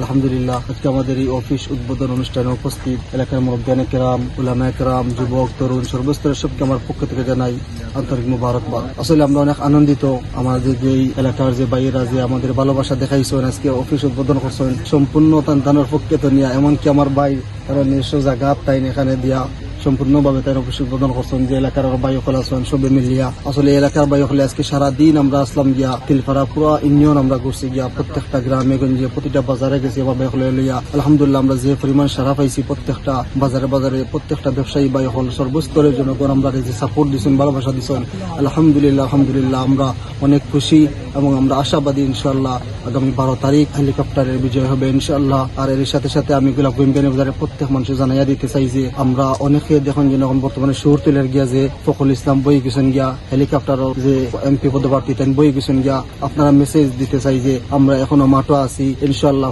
আলহামদুলিল্লাহ, আজকে আমাদের এই অফিস উদ্বোধন অনুষ্ঠানে উপস্থিত এলাকার মুরব্বান কেরাম উলামা কেরাম, যুবক, তরুণ, সর্বস্তরের সবকে আমার পক্ষ থেকে জানাই আন্তরিক মুবারকবাদ। আসলে আমরা অনেক আনন্দিত, আমাদের যে এলাকার যে বাইরা যে আমাদের ভালোবাসা দেখাইছেন, আজকে অফিস উদ্বোধন করছেন, সম্পূর্ণ তান্তানোর পক্ষে তো নিয়ে। এমনকি আমার ভাই, তারা নিজস্ব জায়গা তাই এখানে দিয়া সম্পূর্ণভাবে তার অফিস উদ্বোধন করছেন যে এলাকার বায়ুকল আছেন সবে মিলিয়া। আসলে এলাকার বায়ুকলে আজকে সারা দিন আমরা আসলাম গিয়া তিলফারা পুরো ইউনিয়ন আমরা ঘুরছি গিয়া। প্রত্যেকটা গ্রামে গঞ্জে প্রতিটা বাজারে গেছি আমার বায়ুকলে লইয়া। আলহামদুলিল্লাহ আমরা যে পরিমাণ সারা পাইছি প্রত্যেকটা বাজারে বাজারে প্রত্যেকটা ব্যবসায়ী বায়ু বায়ুকল সর্বস্তরের জনগণ আমরা যে সাপোর্ট দিচ্ছেন ভালোবাসা দিচ্ছেন আলহামদুলিল্লাহ আলহামদুলিল্লাহ, আমরা অনেক খুশি এবং আমরা আশাবাদী ইনশাল্লাহ আগামী বারো তারিখ হেলিকপ্টারের বিজয় হবে ইনশাল্লাহ আর এর সাথে সাথে আমি গোলাপ গোয়েন্দানি বাজারের প্রত্যেক মানুষের জানাইয়া দিতে চাই যে আমরা অনেকে দেখুন যে এখন বর্তমানে গিয়া যে ফখরুল ইসলাম বই গেছেন গিয়া হেলিকপ্টার যে এমপি পদপ্রার্থী তেন বই গেছেন গিয়া, আপনারা মেসেজ দিতে চাই যে আমরা এখনও মাঠো আছি ইনশাল্লাহ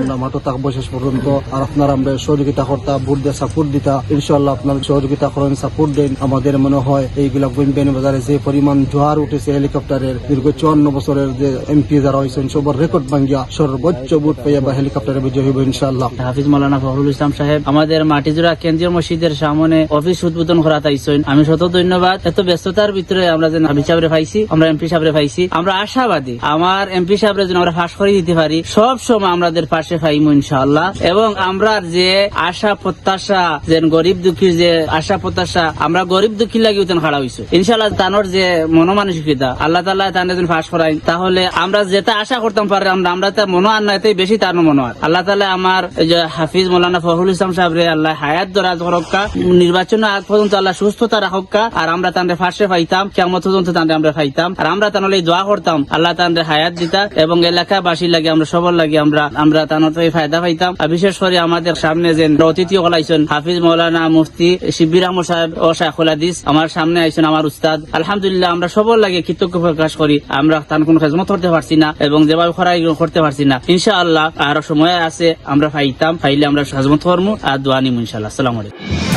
আমরা মাঠো থাকব শেষ পর্যন্ত। আর আপনারা আমরা সহযোগিতা ভোট দিয়ে সাপোর্ট দিতা ইনশাল্লাহ আপনার সহযোগিতা করেন সাপোর্ট দেন। আমাদের মনে হয় এইগুলা গোয়েন্দানি বাজারে যে পরিমাণ জোয়ার উঠেছে হেলিকপ্টারের দীর্ঘ চুয়ান্ন বছরের যে এমপি যারা হয়েছেন, সবার রেকর্ড ভাঙ্গিয়া সর্বোচ্চ ভোট পাইয়া বা হেলিকপ্টারে বিজয় হইব ইনশাল্লাহ হাফিজ মালানা ফখরুল ইসলাম সাহেব, আমাদের মাটিজোড়া কেন্দ্রীয় মসজিদের সামনে অফিস উদ্বোধন করা তাইছেন আমি শত ধন্যবাদ। এত ব্যস্ততার ভিতরে আমরা যেন হাবিজ সাহেবরে পাইছি, আমরা এমপি সাহেবরে পাইছি। আমরা আশাবাদী। আমার এমপি সাহেবরে যেন আমরা ফাঁস করে দিতে পারি, সব সময় আমাদের পাশে পাইমু ইনশাআল্লাহ। এবং আমরা যে আশা প্রত্যাশা যে গরিব দুঃখীর যে আশা প্রত্যাশা, আমরা গরিব দুঃখী লাগি উতেন খাড়া হইছে। ইনশাআল্লাহ তানোর যে মনোমানসিকতা, আল্লাহ তাল্লাহ তার যদি ফাঁস করাই তাহলে আমরা যেটা আশা করতাম পারি, আমরা আমরা তার মনো আর নাই বেশি তার মনো আর আল্লাহ তালা আমার যে হাফিজ মৌলানা ফখরুল ইসলাম সাহেব আল্লাহ হায়াত দরাজ হরক্কা নির্বাচন আগ পর্যন্ত আল্লাহ সুস্থতা রাখক্কা আর আমরা তাদের ফাঁসে পাইতাম কেমন পর্যন্ত তাদের আমরা পাইতাম আর আমরা তাহলে দোয়া করতাম, আল্লাহ তাদের হায়াত দিতা, এবং এলাকাবাসীর লাগে আমরা, সবর লাগে আমরা আমরা থেকে ফায়দা পাইতাম। আর বিশেষ করে আমাদের সামনে যে অতিথি হলাইছেন হাফিজ মৌলানা মুফতি শিবির আহমদ সাহেব ও শাহুল হাদিস, আমার সামনে আইছেন আমার উস্তাদ। আলহামদুলিল্লাহ, আমরা সবর লাগে কৃতজ্ঞ প্রকাশ করি, আমরা তার কোনো খেজমত করতে পারছি না, এবং যেভাবে খরাই করতে পারছি না। ইনশাআল্লাহ, আরও সময় আছে, আমরা পাইতাম পাইলে আমরা খেজমত করব আর দোয়া নিম ইনশাআল্লাহ। আসসালামু আলাইকুম।